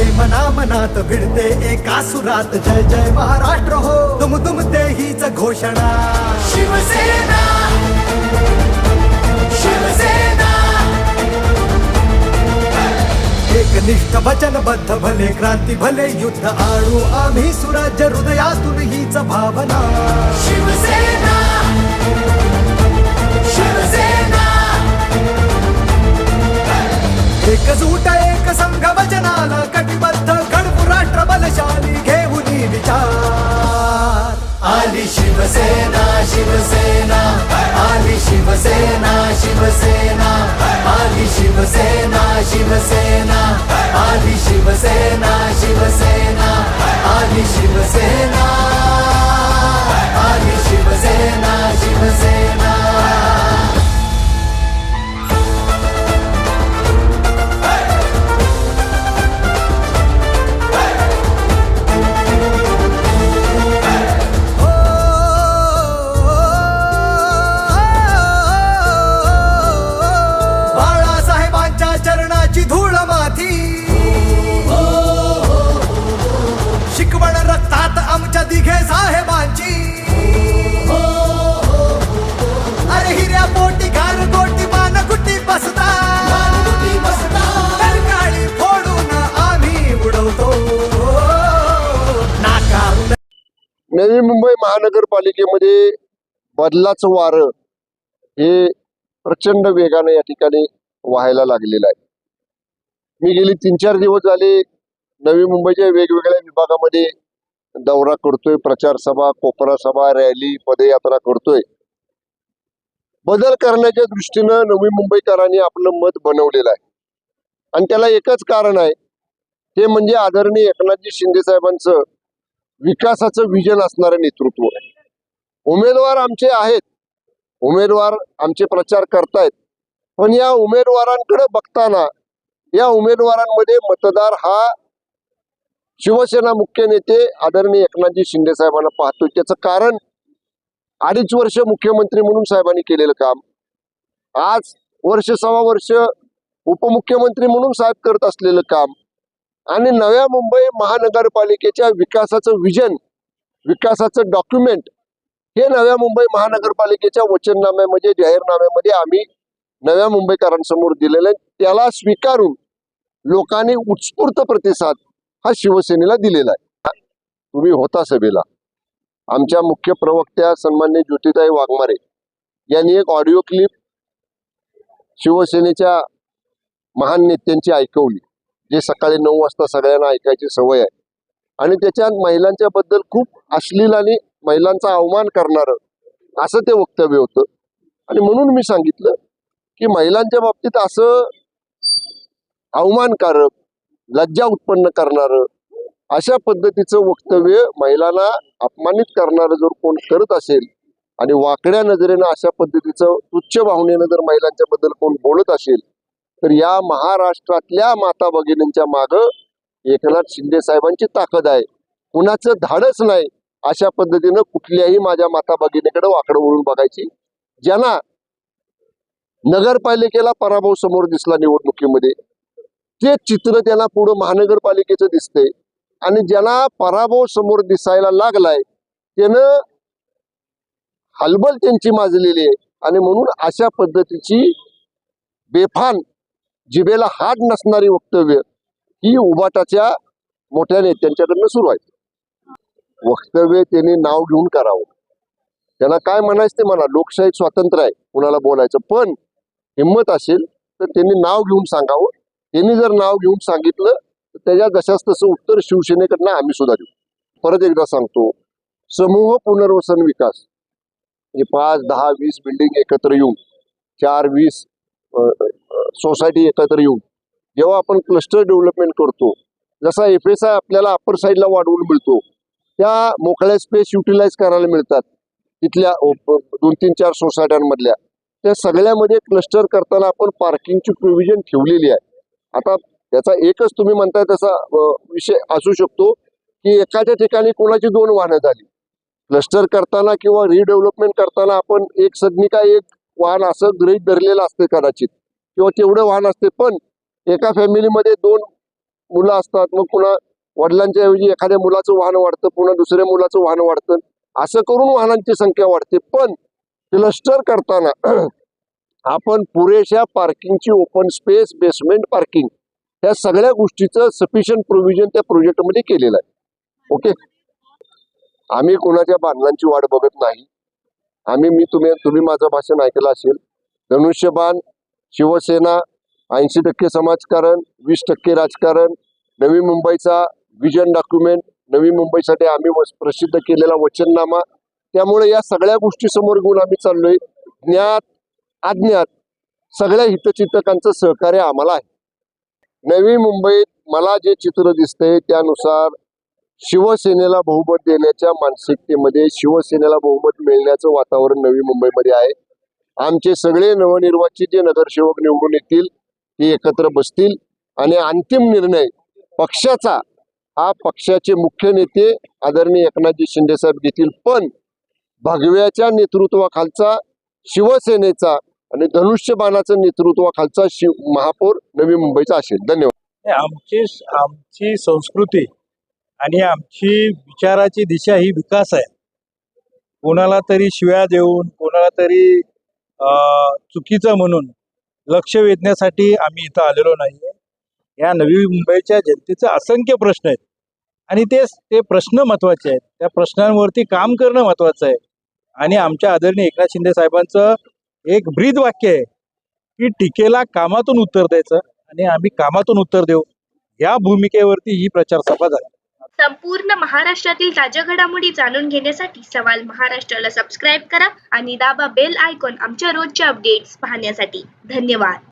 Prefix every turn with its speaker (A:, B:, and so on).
A: प्रेम ना मनात भिडते एका सुरात. जय जय महाराष्ट्र हो. तुम तुम ते हीच घोषणा. शिवसेना शिवसेना. एकनिष्ठ वचनबद्ध भले क्रांती भले युद्ध आणू. आम्ही सुराज्य हृदयातून हीच भावना. शिवसेना शिवसेना. एकजूट एक शिवसेना आधी शिवसेना शिवसेना आधी शिवसेना आधी शिवसेना. आमच्या दिघे साहेबांची. हो, हो, हो. अरे हिऱ्या पोटी घाल गोटी मान कुटी बसता. काळी फोडून आम्ही उडवतो.
B: नवी मुंबई महानगरपालिकेमध्ये बदलाचं वारं हे प्रचंड वेगानं या ठिकाणी व्हायला लागलेलं आहे. मी गेली तीन चार दिवस झाले नवी मुंबईच्या वेगवेगळ्या विभागामध्ये दौरा करतोय प्रचार सभा कोपरा सभा रॅली पदयात्रा करतोय. बदल करण्याच्या दृष्टीनं नवी मुंबईकरांनी आपलं मत बनवलेलं आहे. आणि त्याला एकच कारण आहे ते म्हणजे आदरणीय एकनाथजी शिंदे साहेबांचं विकासाचं विजन असणारं नेतृत्व आहे. उमेदवार आमचे आहेत उमेदवार आमचे प्रचार करतायत. पण या उमेदवारांकडे बघताना या उमेदवारांमध्ये मतदार हा शिवसेना मुख्य नेते आदरणीय एकनाथजी शिंदे साहेबांना पाहतोय. त्याचं कारण अडीच वर्ष मुख्यमंत्री म्हणून साहेबांनी केलेलं काम. आज वर्ष सव्वा वर्ष उपमुख्यमंत्री म्हणून साहेब करत असलेलं काम. आणि नव्या मुंबई महानगरपालिकेच्या विकासाचं विजन विकासाचं डॉक्युमेंट हे नव्या मुंबई महानगरपालिकेच्या वचननाम्यामध्ये जाहीरनाम्यामध्ये आम्ही नव्या मुंबईकरांसमोर दिलेलं आहे. त्याला स्वीकारून लोकांनी उत्स्फूर्त प्रतिसाद हा शिवसेनेला दिलेला आहे. तुम्ही होता सभेला. आमच्या मुख्य प्रवक्त्या सन्मान्य ज्योतिताई वाघमारे यांनी एक ऑडिओ क्लिप शिवसेनेच्या महान नेत्यांची ऐकवली जे सकाळी नऊ वाजता सगळ्यांना ऐकायची सवय आहे. आणि त्याच्यात महिलांच्या बद्दल खूप अश्लील आणि महिलांचा अवमान करणार असं ते वक्तव्य होतं. आणि म्हणून मी सांगितलं की महिलांच्या बाबतीत असं अवमानकारक लज्जा उत्पन्न करणार अशा पद्धतीचं वक्तव्य महिलांना अपमानित करणारं जर कोण करत असेल आणि वाकड्या नजरेनं अशा पद्धतीचं तुच्छ भावनेनं जर महिलांच्या बद्दल कोण बोलत असेल तर या महाराष्ट्रातल्या माता भगिनींच्या माग एकनाथ शिंदे साहेबांची ताकद आहे. कुणाचं धाडच नाही अशा पद्धतीनं कुठल्याही माझ्या माता भगिनीकडे वाकडं वळून बघायची. ज्यांना नगरपालिकेला पराभव समोर दिसला निवडणुकीमध्ये ते चित्र त्यांना पुढं महानगरपालिकेचं दिसतंय आणि ज्यांना पराभव समोर दिसायला लागलाय त्यानं हलबल त्यांची माजलेली आहे. आणि म्हणून अशा पद्धतीची बेफान जिभेला हात नसणारी वक्तव्य ही उबाटाच्या मोठ्या नेत्यांच्याकडनं सुरू आहे. वक्तव्य त्यांनी नाव घेऊन करावं. त्यांना काय म्हणायचं ते म्हणा लोकशाही स्वातंत्र्य आहे कुणाला बोलायचं. पण हिंमत असेल तर त्यांनी नाव घेऊन सांगावं. त्यांनी जर नाव घेऊन सांगितलं तर त्याच्या जशाच तसं उत्तर शिवसेनेकडनं आम्ही सुद्धा देऊ. परत एकदा सांगतो समूह पुनर्वसन विकास. म्हणजे पाच दहा वीस बिल्डिंग एकत्र येऊन चार वीस सोसायटी एकत्र येऊन जेव्हा आपण क्लस्टर डेव्हलपमेंट करतो जसा एफ एस आय आपल्याला अप्पर साईडला वाढवून मिळतो त्या मोकळ्या स्पेस युटिलाइज करायला मिळतात. तिथल्या दोन तीन चार सोसायट्यांमधल्या. त्या सगळ्यामध्ये क्लस्टर करताना आपण पार्किंगची प्रोव्हिजन ठेवलेली आहे. आता त्याचा एकच तुम्ही म्हणताय तसा विषय असू शकतो की एखाद्या ठिकाणी कोणाची दोन वाहनं झाली. क्लस्टर करताना किंवा रिडेव्हलपमेंट करताना आपण एक सदनिका एक वाहन असं गृहीत धरलेलं असते कदाचित. किंवा तेवढं वाहन असते पण एका फॅमिलीमध्ये दोन मुलं असतात मग पुन्हा वडिलांच्या ऐवजी एखाद्या मुलाचं वाहन वाढतं पुन्हा दुसऱ्या मुलाचं वाहन वाढतं. असं करून वाहनांची संख्या वाढते. पण क्लस्टर करताना आपण पुरेशा पार्किंगची ओपन स्पेस बेसमेंट पार्किंग या सगळ्या गोष्टीचं सफिशियंट प्रोव्हिजन त्या प्रोजेक्टमध्ये केलेलं आहे. ओके आम्ही कोणाच्या बांधलांची वाट बघत नाही. आम्ही मी तुम्ही तुम्ही माझं भाषण ऐकलं असेल. धनुष्यबाण शिवसेना ऐंशी टक्के समाजकारण वीस टक्के राजकारण नवी मुंबईचा विजन डॉक्युमेंट नवी मुंबईसाठी आम्ही प्रसिद्ध केलेला वचननामा. त्यामुळे या सगळ्या गोष्टी समोर घेऊन आम्ही चाललोय. ज्ञात अज्ञात. सगळ्या हितचिंतकांचं सहकार्य आम्हाला आहे. नवी मुंबईत मला जे चित्र दिसतंय त्यानुसार शिवसेनेला बहुमत देण्याच्या मानसिकतेमध्ये शिवसेनेला बहुमत मिळण्याचं वातावरण नवी मुंबईमध्ये आहे. आमचे सगळे नवनिर्वाचित जे नगरसेवक निवडून येतील ते एकत्र बसतील आणि अंतिम निर्णय पक्षाचा हा पक्षाचे मुख्य नेते आदरणीय एकनाथजी शिंदेसाहेब घेतील. पण भगव्याच्या नेतृत्वाखालचा शिवसेनेचा आणि धनुष्यबाणाचं नेतृत्वाखालचा शिव महापौर नवी मुंबईचा असेल. धन्यवाद.
C: आमची आमची संस्कृती आणि आमची विचाराची दिशा ही विकास आहे. कोणाला तरी शिव्या देऊन कोणाला तरी चुकीचं म्हणून लक्ष वेधण्यासाठी आम्ही इथं आलेलो नाहीये. या नवी मुंबईच्या जनतेचे असंख्य प्रश्न आहेत. आणि ते ते प्रश्न महत्त्वाचे आहेत. त्या प्रश्नांवरती काम करणं महत्वाचं आहे. आणि आमच्या आदरणीय एकनाथ शिंदे साहेबांचं एक ब्रीद वाक्य आहे की टीकेला कामातून उत्तर द्यायचं आणि आम्ही कामातून उत्तर देऊ. या भूमिकेवरती ही प्रचार सभा झाली.
D: संपूर्ण महाराष्ट्रातील ताज्या घडामोडी जाणून घेण्यासाठी सवाल महाराष्ट्राला सबस्क्राईब करा आणि दाबा बेल आयकॉन आमच्या रोजच्या अपडेट्स पाहण्यासाठी. धन्यवाद.